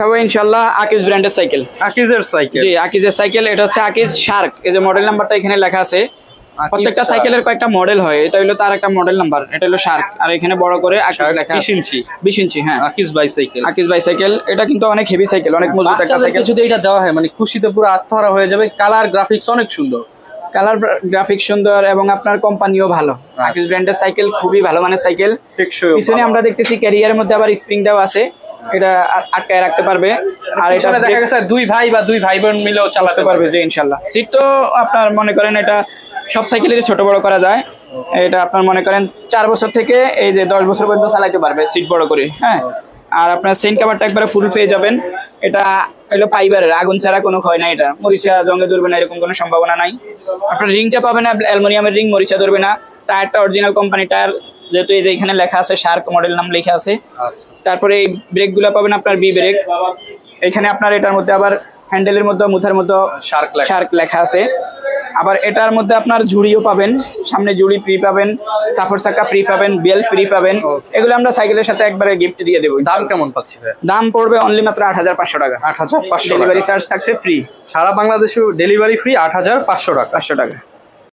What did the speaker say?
তবে ইনশাল্লাহ আকিজ ব্র্যান্ডের সাইকেল। আকিজের সাইকেল। জি আকিজের সাইকেল এটা হচ্ছে আকিজ শার্ক। এই যে মডেল নাম্বারটা এখানে লেখা আছে। প্রত্যেকটা। সাইকেলের কয়েকটা মডেল হয়। এটা হলো তার একটা মডেল নাম্বার এটা হলো শার্ক। আর এখানে বড় করে আকিজ লেখা ইঞ্চি। ইঞ্চি হ্যাঁ। আকিজ বাইসাইকেল আকিজ বাইসাইকেল এটা কিন্তু অনেক হেভি সাইকেল অনেক মজবুত একটা সাইকেল। যদি এটা দেওয়া হয় মানে খুশিতে পুরো আত্মহারা হয়ে যাবে। কালার গ্রাফিক্স অনেক সুন্দর। কালার গ্রাফিক সুন্দর এবং আপনার কোম্পানিও ভালো। আচ্ছা। আকিজ ব্র্যান্ডের সাইকেল খুবই ভালো মানে সাইকেল। পিছনে আমরা দেখতেছি ক্যারিয়ারের মধ্যে আবার স্প্রিং দেওয়া আছে। এটা আটকায় রাখতে পারবে। আর এটা দেখা গেছে দুই ভাই বা দুই ভাই বোন মিলেও চালাতে পারবে যে ইনশাল্লাহ। সিট তো আপনার মনে করেন এটা সব সাইকেলেরই ছোট বড় করা যায়। এটা আপনার মনে করেন চার বছর থেকে এই যে দশ বছর পর্যন্ত চালাইতে পারবে সিট বড় করে হ্যাঁ? আর আপনার সেন্ট কাভারটা একবারে ফুল পেয়ে যাবেন। এটা হলো ফাইবারের আগুন ছাড়া কোনো ক্ষয় নাই এটা। মরিচা জঙ্গে ধরবে না এরকম কোনো সম্ভাবনা নাই। আপনার রিংটা পাবেন অ্যালুমিনিয়ামের রিং মরিচা ধরবে না। টায়ারটা অরিজিনাল কোম্পানি টায়ার যেহেতু এই যে এখানে লেখা আছে শার্ক মডেল নাম লেখা আছে। আচ্ছা। তারপরে এই ব্রেকগুলো পাবেন আপনার বি ব্রেক এখানে আপনার এটার মধ্যে আবার হ্যান্ডেলের মধ্যে মুথার মধ্যে শার্ক লেখা। শার্ক লেখা আছে। আবার এটার মধ্যে আপনার ঝুড়িও পাবেন। সামনে ঝুড়ি ফ্রি পাবেন সাফর চাকা ফ্রি পাবেন বেল ফ্রি পাবেন। এগুলো আমরা সাইকেলের সাথে একবারে গিফট দিয়ে দেবো। দাম কেমন পাচ্ছি ভাই? দাম পড়বে অনলি মাত্র আট হাজার পাঁচশো টাকা। আট হাজার পাঁচশো ডেলিভারি চার্জ থাকছে ফ্রি সারা বাংলাদেশে ডেলিভারি ফ্রি আট হাজার পাঁচশো টাকা। পাঁচশো টাকা।